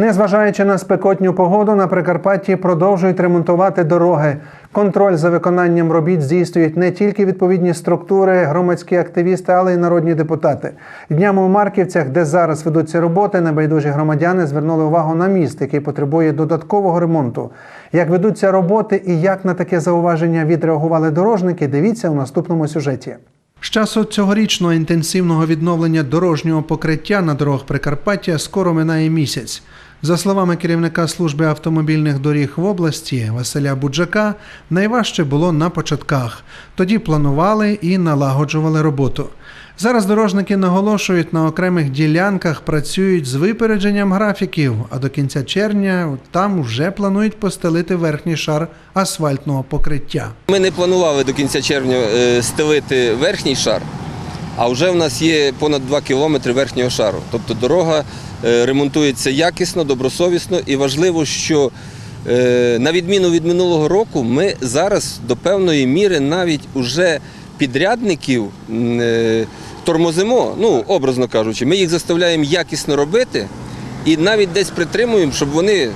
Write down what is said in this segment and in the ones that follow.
Незважаючи на спекотню погоду, на Прикарпатті продовжують ремонтувати дороги. Контроль за виконанням робіт здійснюють не тільки відповідні структури, громадські активісти, але й народні депутати. Днями у Марківцях, де зараз ведуться роботи, небайдужі громадяни звернули увагу на міст, який потребує додаткового ремонту. Як ведуться роботи і як на таке зауваження відреагували дорожники, дивіться у наступному сюжеті. З часу цьогорічного інтенсивного відновлення дорожнього покриття на дорогах Прикарпаття скоро минає місяць. За словами керівника служби автомобільних доріг в області Василя Буджака, найважче було на початках. Тоді планували і налагоджували роботу. Зараз дорожники наголошують, на окремих ділянках працюють з випередженням графіків, а до кінця червня там вже планують постелити верхній шар асфальтного покриття. Ми не планували до кінця червня е, стелити верхній шар, а вже в нас є понад 2 кілометри верхнього шару. Тобто дорога е, ремонтується якісно, добросовісно і важливо, що е, на відміну від минулого року, ми зараз до певної міри навіть уже підрядників е, тормозимо, ну образно кажучи, ми їх заставляємо якісно робити і навіть десь притримуємо, щоб вони,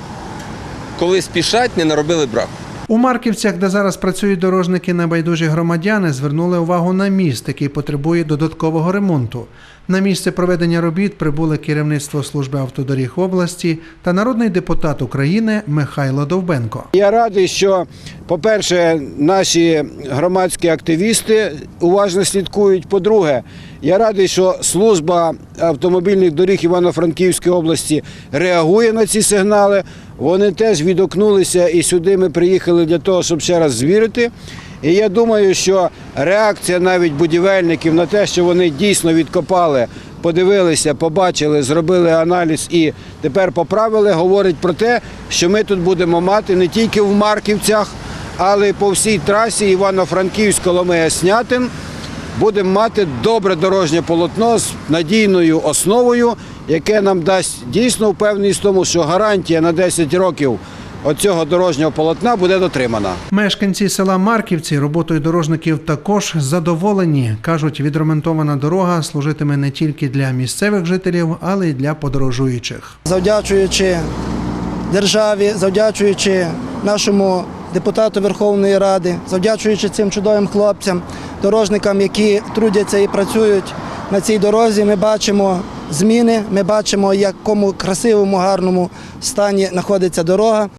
коли спішать, не наробили браку. У Марківцях, де зараз працюють дорожники небайдужі громадяни, звернули увагу на міст, який потребує додаткового ремонту. На місце проведення робіт прибули керівництво служби автодоріг області та народний депутат України Михайло Довбенко. Я радий, що, по-перше, наші громадські активісти уважно слідкують. По-друге, я радий, що служба автомобільних доріг Івано-Франківської області реагує на ці сигнали. Вони теж відокнулися і сюди ми приїхали для того, щоб ще раз звірити. І я думаю, що реакція навіть будівельників на те, що вони дійсно відкопали, подивилися, побачили, зробили аналіз і тепер поправили, говорить про те, що ми тут будемо мати не тільки в Марківцях, але й по всій трасі Івано-Франківськ, Коломия, Снятин. Будемо мати добре дорожнє полотно з надійною основою, яке нам дасть дійсно впевненість в тому, що гарантія на 10 років оцього дорожнього полотна буде дотримана. Мешканці села Марківці роботою дорожників також задоволені. кажуть, відремонтована дорога служитиме не тільки для місцевих жителів, але й для подорожуючих. завдячуючи державі, завдячуючи нашому депутату Верховної Ради, завдячуючи цим чудовим хлопцям, дорожникам, які трудяться і працюють на цій дорозі, ми бачимо зміни, ми бачимо, в якому красивому, гарному стані знаходиться дорога.